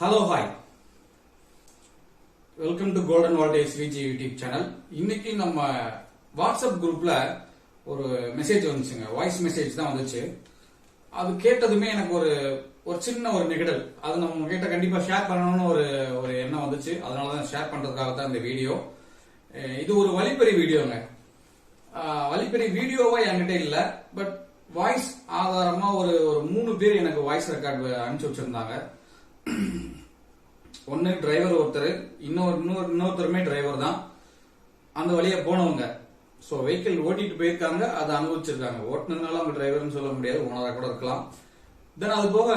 Hello hi welcome to golden voltage Viji YouTube channel இன்னைக்கு நம்ம WhatsApp குரூப்ல ஒரு மெசேஜ் வந்துச்சுங்க. வாய்ஸ் மெசேஜ் தான் வந்துச்சு. அது கேட்டதுமே எனக்கு ஒரு ஒரு சின்ன ஒரு நிகழல் அது நம்ம உங்ககிட்ட கண்டிப்பா ஷேர் பண்ணணும்னு ஒரு ஒரு எண்ணம் வந்துச்சு. அதனால தான் ஷேர் பண்றதுக்காக தான் இந்த வீடியோ இது ஒரு வழிப்பறி வீடியோங்க வழிப்பறி வீடியோவா என்கிட்ட இல்ல. பட் வாய்ஸ் ஆதாரமா ஒரு ஒரு மூணு பேர் எனக்கு வாய்ஸ் ரெக்கார்டு அனுப்பிச்சு வச்சிருந்தாங்க. ஒன்னு டிரைவர் ஒருத்தர் இன்னொரு இன்னொரு இன்னொருத்தருமே டிரைவர் தான். அந்த வழியா போனவங்க. ஸோ வெஹிக்கிள் ஓட்டிட்டு போயிருக்காங்க அதை அனுபவிச்சிருக்காங்க. ஓட்டுனதுனால அவங்க டிரைவர்னு சொல்ல முடியாது ஓனரா கூட இருக்கலாம். தென் அது போக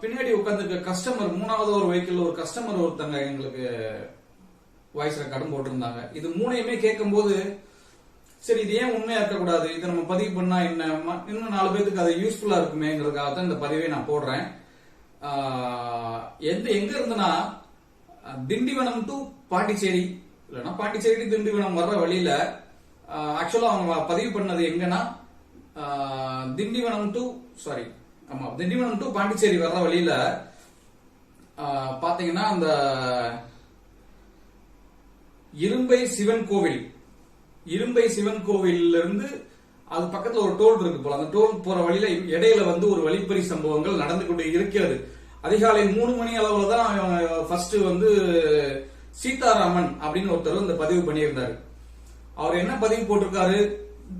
பின்னாடி உட்காந்துருக்க கஸ்டமர் மூணாவது ஒரு வெஹிக்கிள் ஒரு கஸ்டமர் ஒருத்தங்க எங்களுக்கு வாய்ஸ் ரெக்கார்டும் போட்டிருந்தாங்க. இது மூணையுமே கேட்கும்போது சரி இது ஏன் உண்மையா இருக்கக்கூடாது? இதை நம்ம பதிவு பண்ணா என்ன? ம- இன்னும் நாலு பேருக்கு அது யூஸ்ஃபுல்லா இருக்குமேங்கிறதுக்காக தான் இந்த பதிவை நான் போடுறேன். எந்த எங்க இருந்துன்னா திண்டிவனம் டு பாண்டிச்சேரி. இல்லைன்னா பாண்டிச்சேரி டு திண்டிவனம் வர்ற வழியில ஆக்சுவலா அவங்க பதிவு பண்ணது எங்கன்னா திண்டிவனம் டு சாரி ஆமா திண்டிவனம் டு பாண்டிச்சேரி வர்ற வழியில பாத்தீங்கன்னா அந்த இரும்பை சிவன் கோவில் இரும்பை சிவன் கோவில்ல இருந்து அது பக்கத்துல ஒரு டோல் இருக்கு போல. அந்த டோல் போற வழியில இடையில வந்து ஒரு வழிப்பறி சம்பவங்கள் நடந்து கொண்டு இருக்கிறது. அதிகாலை மூணு மணி அளவுல தான் ஃபர்ஸ்ட் வந்து சீதாராமன் அப்படின்னு ஒருத்தர் இந்த பதிவு பண்ணியிருந்தாரு. அவர் என்ன பதிவு போட்டிருக்காரு?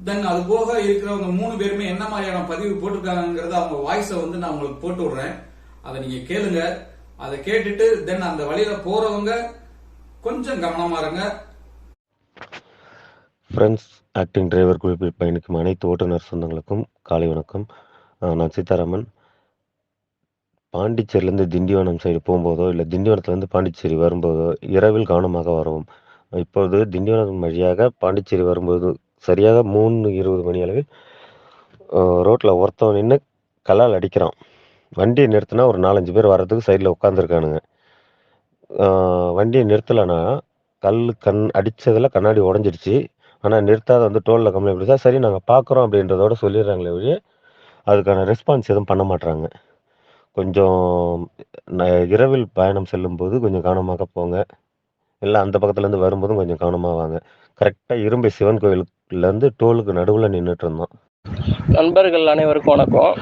தென் அது போக இருக்கிறவங்க மூணு பேருமே என்ன மாதிரியான பதிவு போட்டிருக்காங்கிறத அவங்க வாய்ஸை வந்து நான் உங்களுக்கு போட்டு விடுறேன். அதை நீங்க கேளுங்க. அதை கேட்டுட்டு தென் அந்த வழியில போறவங்க கொஞ்சம் கவனமா இருங்க. ஃப்ரெண்ட்ஸ் ஆக்டிங் டிரைவர் குழுவில் பயணிக்கும் அனைத்து ஓட்டுநர் சொந்தங்களுக்கும் காலை வணக்கம். நான் சீதாராமன். பாண்டிச்சேரியிலேருந்து திண்டிவனம் சைடு போகும்போதோ இல்லை திண்டிவனத்துலேருந்து பாண்டிச்சேரி வரும்போதோ இரவில் கவனமாக வரவும். இப்போது திண்டிவனம் வழியாக பாண்டிச்சேரி வரும்போது சரியாக மூணு இருபது மணி அளவில் ரோட்டில் ஒருத்தவன் நின்று கல்லால் அடிக்கிறான். வண்டியை நிறுத்தினா ஒரு நாலஞ்சு பேர் வர்றதுக்கு சைடில் உட்காந்துருக்கானுங்க வண்டியை நிறுத்தலைன்னா கல் கண் அடித்ததில் கண்ணாடி உடஞ்சிடுச்சு. ஆனால் நிறுத்தாத வந்து டோலில் கம்ப்ளைண்ட் கொடுத்தா சரி நாங்கள் பார்க்குறோம் அப்படின்றதோட சொல்லிடுறாங்களே ஒழிய அதுக்கான ரெஸ்பான்ஸ் எதுவும் பண்ண மாட்டுறாங்க கொஞ்சம் ந- இரவில் பயணம் செல்லும்போது கொஞ்சம் கவனமாக போங்க. இல்லை அந்த பக்கத்துலேருந்து வரும்போதும் கொஞ்சம் கவனமாக வாங்க. கரெக்டாக இரும்பை சிவன் கோயிலுக்குலேருந்து டோலுக்கு நடுவில் நின்றுட்டு இருந்தோம் நண்பர்கள் அனைவருக்கும் வணக்கம்.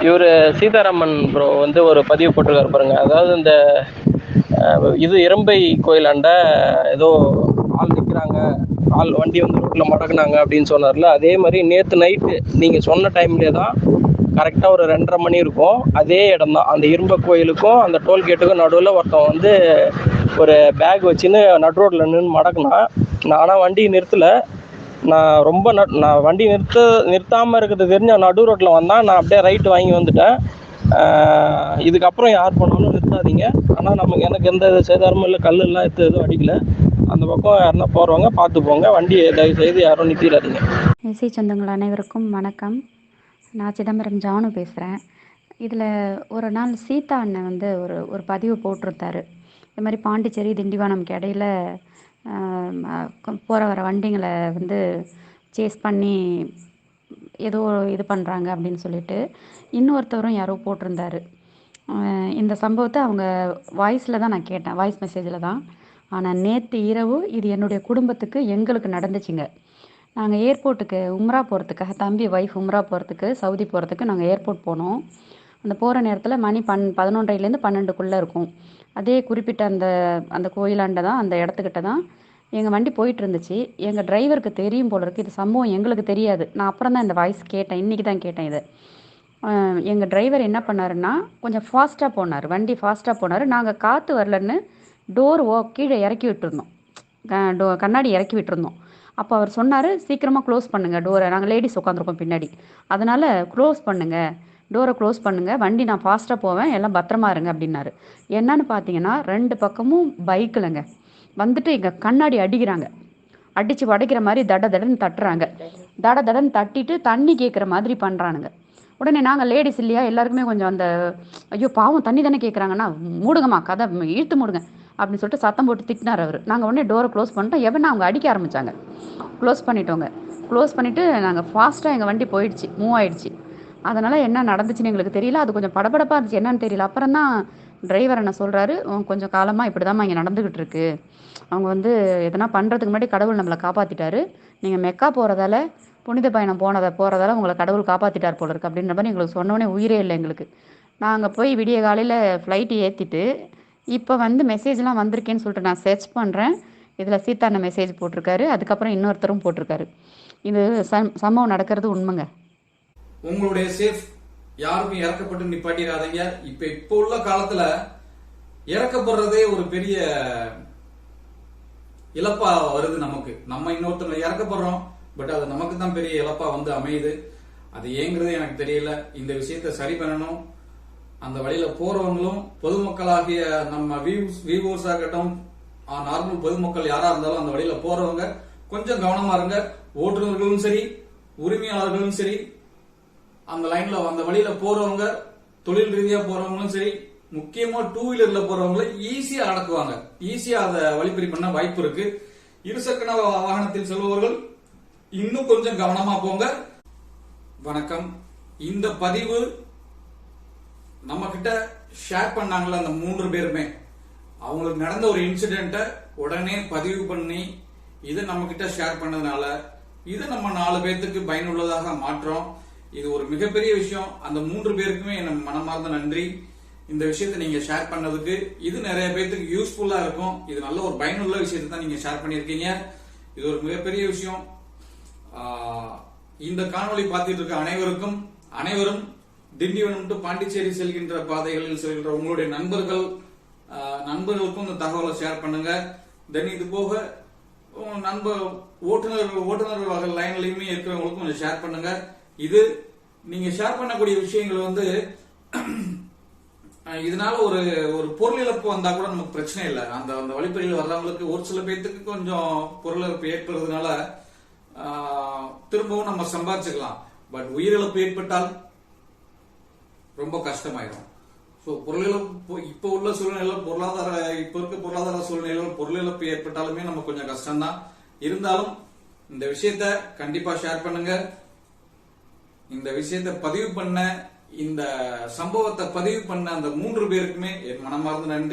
இவர் சீதாராமன் ப்ரோ வந்து ஒரு பதிவு போட்டிருக்காரு பாருங்க. அதாவது இந்த இது இரம்பை கோயிலாண்ட ஏதோ ஆள் நிற்கிறாங்க ஆள் வண்டி வந்து ரோட்டில் மடக்குனாங்க அப்படின்னு சொன்னார்ல. அதே மாதிரி நேற்று நைட்டு நீங்கள் சொன்ன டைம்லே தான் கரெக்டாக ஒரு ரெண்டரை மணி இருக்கும். அதே இடம் தான். அந்த இரும்ப கோயிலுக்கும் அந்த டோல்கேட்டுக்கும் நடுவில் ஒருத்தன் வந்து ஒரு பேக் வச்சுன்னு நடு ரோட்டில் நின்று மடக்குனா நானாக வண்டி நிறுத்தலை. நான் ரொம்ப நட் நான் வண்டி நிறுத்த நிறுத்தாமல் இருக்கிறது தெரிஞ்ச நடு ரோட்டில் வந்தான். நான் அப்படியே ரைட்டு வாங்கி வந்துட்டேன். இதுக்கப்புறம் யார் போனாலும் நிறுத்தாதீங்க. ஆனால் நமக்கு எனக்கு எந்த சேதாரமும் இல்லை. கல்லெல்லாம் எடுத்து எதுவும் அடிக்கலை. அந்த பக்கம் யாருன்னா போகிறவங்க பார்த்து போங்க. வண்டியை தயவு செய்து யாரும் நிறுத்திடாதீங்க. இசை சொந்தங்கள் அனைவருக்கும் வணக்கம். நான் சிதம்பரம் ஜானு பேசுகிறேன் இதில் ஒரு நாள் சீதா அண்ணன் வந்து ஒரு ஒரு பதிவு போட்டிருந்தாரு. இது மாதிரி பாண்டிச்சேரி திண்டிவனம்க்கு இடையில போகிற வர வண்டிங்களை வந்து சேஸ் பண்ணி ஏதோ இது பண்ணுறாங்க அப்படின்னு சொல்லிட்டு இன்னொருத்தவரும் யாரோ போட்டிருந்தாரு. இந்த சம்பவத்தை அவங்க வாய்ஸில் தான் நான் கேட்டேன். வாய்ஸ் மெசேஜில் தான். ஆனால் நேற்று இரவு இது என்னுடைய குடும்பத்துக்கு எங்களுக்கு நடந்துச்சுங்க. நாங்கள் ஏர்போர்ட்டுக்கு உம்ரா போகிறதுக்காக தம்பி ஒய்ஃப் உம்ரா போகிறதுக்கு சவுதி போகிறதுக்கு நாங்கள் ஏர்போர்ட் போனோம். அந்த போகிற நேரத்தில் மணி பன் பதினொன்றரைலேருந்து பன்னெண்டுக்குள்ளே இருக்கும். அதே குறிப்பிட்ட அந்த அந்த கோயிலாண்ட தான் அந்த இடத்துக்கிட்ட தான் எங்கள் வண்டி போயிட்டு இருந்துச்சு எங்கள் டிரைவருக்கு தெரியும் போல இருக்குது இது சம்பவம் எங்களுக்கு தெரியாது. நான் அப்புறம் தான் இந்த வாய்ஸ் கேட்டேன். இன்றைக்கி தான் கேட்டேன் இதை. எங்கள் டிரைவர் என்ன பண்ணாருன்னா கொஞ்சம் ஃபாஸ்ட்டாக போனார். வண்டி ஃபாஸ்ட்டாக போனார். நாங்கள் காற்று வரலன்னு டோர் ஓ கீழே இறக்கி விட்டுருந்தோம். க- டோ கண்ணாடி இறக்கி விட்டுருந்தோம். அப்போ அவர் சொன்னார் சீக்கிரமாக க்ளோஸ் பண்ணுங்கள் டோரை நாங்கள் லேடிஸ் உட்காந்துருக்கோம் பின்னாடி. அதனால் க்ளோஸ் பண்ணுங்கள் டோரை க்ளோஸ் பண்ணுங்கள் வண்டி நான் ஃபாஸ்ட்டாக போவேன். எல்லாம் பத்திரமா இருங்க அப்படின்னாரு. என்னன்னு பார்த்தீங்கன்னா ரெண்டு பக்கமும் பைக்கில்ங்க வந்துட்டு இங்கே கண்ணாடி அடிக்கிறாங்க. அடித்து உடைக்கிற மாதிரி தட தடன்னு தட்டுறாங்க. தட தடன்னு தட்டிட்டு தண்ணி கேட்குற மாதிரி பண்ணுறானுங்க உடனே நாங்கள் லேடிஸ் இல்லையா? எல்லாருக்குமே கொஞ்சம் அந்த ஐயோ பாவம் தண்ணி தானே கேட்குறாங்கன்னா மூடுங்கம்மா கதை இழுத்து மூடுங்க. அப்படின்னு சொல்லிட்டு சத்தம் போட்டு திட்டினார் அவர். நாங்கள் உடனே டோரை க்ளோஸ் பண்ணிட்டோம். எவனா அவங்க அடிக்க ஆரம்பித்தாங்க க்ளோஸ் பண்ணிட்டோங்க. க்ளோஸ் பண்ணிவிட்டு நாங்கள் ஃபாஸ்ட்டாக எங்கள் வண்டி போயிடுச்சு. மூவ் ஆயிடுச்சு. அதனால் என்ன நடந்துச்சுன்னு எங்களுக்கு தெரியல. அது கொஞ்சம் படபடப்பாக இருந்துச்சு. என்னன்னு தெரியல. அப்புறம் தான் டிரைவர் என்ன சொல்கிறாரு கொஞ்சம் காலமாக இப்படி தான் இங்கே நடந்துக்கிட்டு இருக்கு. அவங்க வந்து எதனா பண்ணுறதுக்கு முன்னாடி கடவுள் நம்மளை காப்பாற்றிட்டாரு நீங்கள் மெக்கா போகிறதால புனித பயணம் போனதை போகிறதால உங்களை கடவுள் காப்பாற்றிட்டார் போல இருக்கு. அப்படின்ற மாதிரி எங்களுக்கு சொன்னோடனே உயிரே இல்லை எங்களுக்கு. நாங்கள் போய் விடிய காலையில் ஃப்ளைட்டு ஏற்றிட்டு இப்போ வந்து மெசேஜ்லாம் வந்திருக்கேன்னு சொல்லிட்டு நான் சர்ச் பண்ணுறேன் இதில் சீதாண்ண மெசேஜ் போட்டிருக்காரு. அதுக்கப்புறம் இன்னொருத்தரும் போட்டிருக்காரு. இது சம் சம்பவம் நடக்கிறது உண்மைங்க. உங்களுடைய சேஃப் யாருக்கும் இறக்கப்பட்டு நிப்பாட்டிடாதீங்க. இப்ப இப்போ உள்ள காலத்துல இறக்கப்படுறதே ஒரு பெரிய இழப்பா வருது நமக்கு. நம்ம இன்னொருத்தவங்க இறக்கப்படுறோம். பட் அது நமக்கு தான் பெரிய இழப்பா வந்து அமையுது. அது ஏங்கிறது எனக்கு தெரியல. இந்த விஷயத்தை சரி பண்ணணும். அந்த வழியில போறவங்களும் பொதுமக்களாகிய நம்ம வியூவர்ஸ் ஆகட்டும் நார்மல் பொதுமக்கள் யாரா இருந்தாலும் அந்த வழியில போறவங்க கொஞ்சம் கவனமா இருங்க. ஓட்டுநர்களும் சரி உரிமையாளர்களும் சரி அந்த லைன்ல அந்த வழியில போறவங்க தொழில் ரீதியா போறவங்களும் சரி முக்கியமா டூ வீலர்ல போறவங்கள ஈஸியா அடக்குவாங்க. ஈஸியா அதை வழிப்பறி பண்ண வாய்ப்பு இருக்கு. இருசக்கர வாகனத்தில் செல்பவர்கள் இன்னும் கொஞ்சம் கவனமா போங்க. வணக்கம். இந்த பதிவு நம்ம கிட்ட ஷேர் பண்ணாங்களே அந்த மூன்று பேருமே அவங்களுக்கு நடந்த ஒரு இன்சிடென்ட்டை உடனே பதிவு பண்ணி இதை நம்ம கிட்ட ஷேர் பண்ணதுனால இது நம்ம நாலு பேர்த்துக்கு பயனுள்ளதாக மாற்றோம். இது ஒரு மிகப்பெரிய விஷயம். அந்த மூன்று பேருக்குமே என் மனமார்ந்த நன்றி. இந்த விஷயத்தை நீங்க ஷேர் பண்ணதுக்கு இது நிறைய பேர்த்துக்கு யூஸ்ஃபுல்லா இருக்கும். இது நல்ல ஒரு பயனுள்ள விஷயத்தை தான் நீங்க ஷேர் பண்ணியிருக்கீங்க. இது ஒரு மிகப்பெரிய விஷயம். இந்த காணொளி பார்த்துட்டு இருக்க அனைவருக்கும் அனைவரும் திண்டிவனம் டு பாண்டிச்சேரி செல்கின்ற பாதைகளில் செல்கின்ற உங்களுடைய நண்பர்கள் நண்பர்களுக்கும் இந்த தகவலை ஷேர் பண்ணுங்க. தென் இது போக நண்பர் ஓட்டுநர் ஓட்டுநர் வகை லைன்லயுமே இருக்கிறவங்களுக்கும் கொஞ்சம் ஷேர் பண்ணுங்க. இது நீங்க ஷேர் பண்ணக்கூடிய விஷயங்கள் வந்து இதனால ஒரு ஒரு பொருள் இழப்பு வந்தா கூட நமக்கு பிரச்சனை இல்லை. அந்த அந்த வழிப்பறியில் வர்றவங்களுக்கு ஒரு சில பேர்த்துக்கு கொஞ்சம் பொருள் இழப்பு ஏற்படுறதுனால திரும்பவும் நம்ம சம்பாதிச்சுக்கலாம். பட் உயிரிழப்பு ஏற்பட்டால் ரொம்ப கஷ்டமாயிடும் ஸோ பொருள் இழப்பு இப்போ உள்ள சூழ்நிலையில பொருளாதார இப்போ இருக்க பொருளாதார சூழ்நிலையில பொருள் இழப்பு ஏற்பட்டாலுமே நம்ம கொஞ்சம் கஷ்டம்தான். இருந்தாலும் இந்த விஷயத்த கண்டிப்பா ஷேர் பண்ணுங்க. இந்த விஷயத்த பதிவு பண்ண இந்த சம்பவத்தை பதிவு பண்ண அந்த மூன்று பேருக்குமே என் மனமார்ந்த நன்றி.